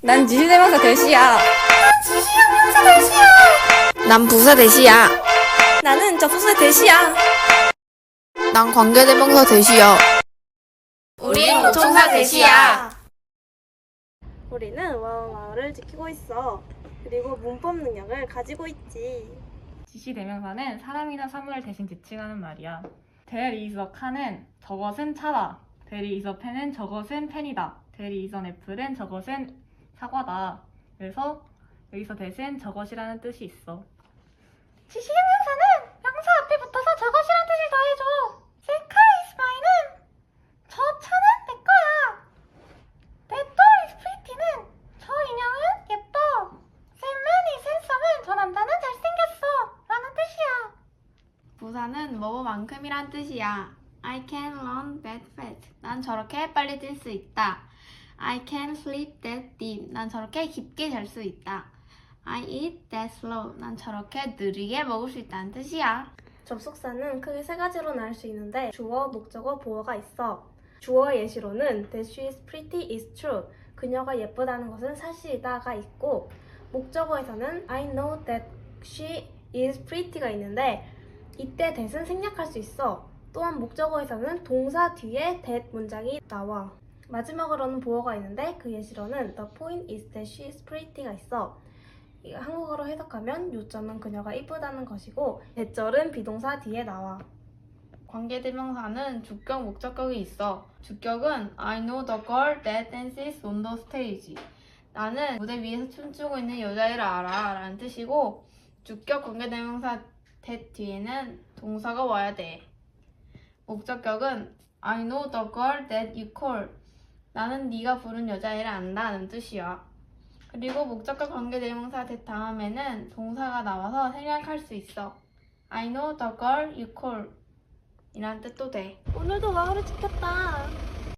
난 지시대명사 대시야. 지시형용사 대시야. 난 부사 대시야. 나는 접속사 대시야. 난 관계대명사 대시야. 우린 모총사 대시야. 우리는 와우마을을 지키고 있어. 그리고 문법 능력을 가지고 있지. 지시 대명사는 사람이나 사물을 대신 지칭하는 말이야. Car는 저것은 차다. Pen은 저것은 펜이다. An apple은 저것은 사과다. 그래서 여기서 대신 저것이라는 뜻이 있어. 지시 대명사는 명사 앞에 붙어서 저것이라는 뜻을 더해줘. Car is mine은 저 차는 내 거야. Doll is pretty는 저 인형은 예뻐. Man is handsome은 저 남자는 잘생겼어. 라는 뜻이야. 부사는 뭐뭐만큼이란 뜻이야. I can run that fast. 난 저렇게 빨리 뛸 수 있다. I can sleep that deep. 난 저렇게 깊게 잘 수 있다. I eat that slow. 난 저렇게 느리게 먹을 수 있다는 뜻이야. 접속사는 크게 세 가지로 나눌 수 있는데 주어, 목적어, 보어가 있어. 주어 예시로는 That she is pretty is true. 그녀가 예쁘다는 것은 사실이다가 있고 목적어에서는 I know that she is pretty가 있는데 이때 that은 생략할 수 있어. 또한 목적어에서는 동사 뒤에 that 문장이 나와. 마지막으로는 보어가 있는데 그 예시로는 The point is that she is pretty가 있어. 이 한국어로 해석하면 요점은 그녀가 이쁘다는 것이고 대절은 비동사 뒤에 나와. 관계대명사는 주격, 목적격이 있어. 주격은 I know the girl that dances on the stage. 나는 무대 위에서 춤추고 있는 여자애를 알아. 라는 뜻이고, 주격 관계대명사 that 뒤에는 동사가 와야 돼. 목적격은 I know the girl that you call. 나는 네가 부른 여자애를 안다는 뜻이야. 그리고 목적격 관계 대명사 that 다음에는 동사가 나와서 생략할 수 있어. I know the girl you call. 이란 뜻도 돼. 오늘도 마을을 지켰다.